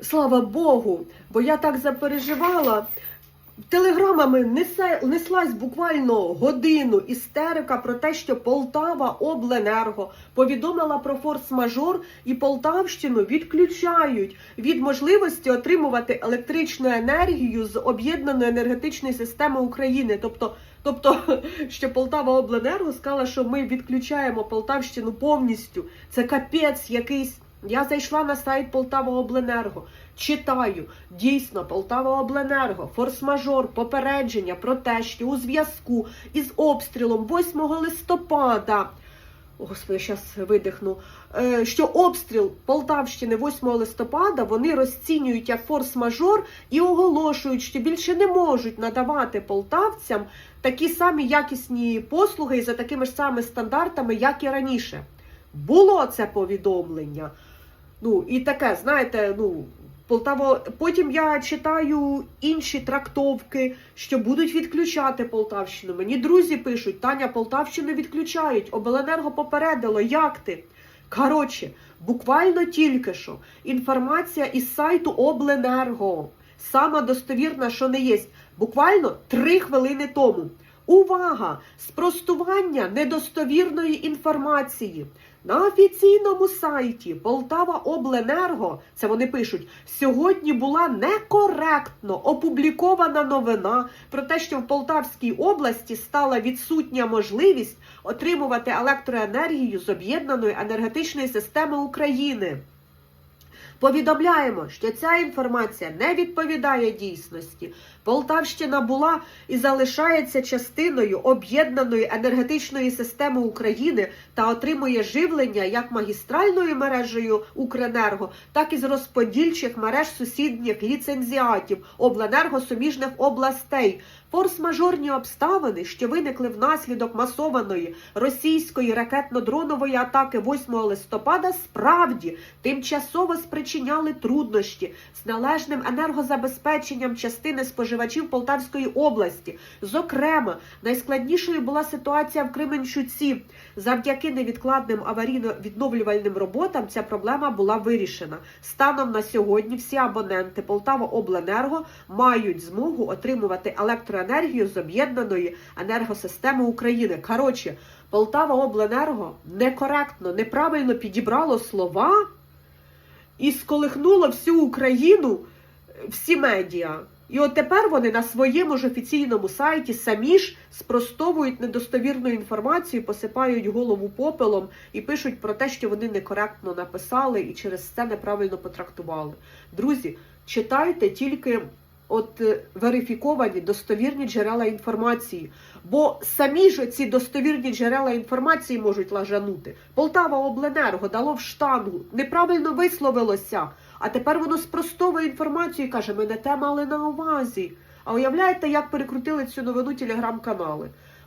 Слава Богу, бо я так запереживала. Телеграмами несе, неслась буквально годину істерика про те, що Полтава Обленерго повідомила про форс-мажор і Полтавщину відключають від можливості отримувати електричну енергію з об'єднаної енергетичної системи України. Тобто, тобто, що Полтава Обленерго сказала, що ми відключаємо Полтавщину повністю. Це капець якийсь. Я зайшла на сайт Полтава Обленерго. Читаю, дійсно, Полтава Обленерго, форс-мажор, попередження про те, що у зв'язку із обстрілом 8 листопада, Господи, зараз видихну, е, що обстріл Полтавщини 8 листопада вони розцінюють як форс-мажор і оголошують, що більше не можуть надавати полтавцям такі самі якісні послуги і за такими ж самими стандартами, як і раніше. Було це повідомлення. Ну, і таке, знаєте, ну, Полтаво. Потім я читаю інші трактовки, що будуть відключати Полтавщину. Мені друзі пишуть, Таня, Полтавщину відключають. Обленерго попередило, як ти? Коротше, буквально тільки що інформація із сайту Обленерго. Сама достовірна, що не є. Буквально три хвилини тому. Увага! Спростування недостовірної інформації. На офіційному сайті Полтава Обленерго, це вони пишуть, сьогодні була некоректно опублікована новина про те, що в Полтавській області стала відсутня можливість отримувати електроенергію з об'єднаної енергетичної системи України. Повідомляємо, що ця інформація не відповідає дійсності. Полтавщина була і залишається частиною об'єднаної енергетичної системи України та отримує живлення як магістральною мережею Укренерго, так і з розподільчих мереж сусідніх ліцензіатів обленерго суміжних областей. Форс-мажорні обставини, що виникли внаслідок масованої російської ракетно-дронової атаки 8 листопада, справді тимчасово спричиняли труднощі з належним енергозабезпеченням частини споживачів Полтавської області. Зокрема, найскладнішою була ситуація в Кременчуці. Завдяки невідкладним аварійно-відновлювальним роботам ця проблема була вирішена. Станом на сьогодні всі абоненти Полтава Обленерго мають змогу отримувати електроенергію з об'єднаної енергосистеми України. Коротше, Полтава Обленерго некоректно, неправильно підібрало слова і сколихнуло всю Україну, всі медіа. І от тепер вони на своєму ж офіційному сайті самі ж спростовують недостовірну інформацію, посипають голову попелом і пишуть про те, що вони некоректно написали і через це неправильно потрактували. Друзі, читайте тільки от е, верифіковані достовірні джерела інформації. Бо самі ж ці достовірні джерела інформації можуть лажанути. Полтава Обленерго дало в штангу, неправильно висловилося. А тепер воно спростовує інформацію і каже, ми не те мали на увазі. А уявляєте, як перекрутили цю новину телеграм-канали?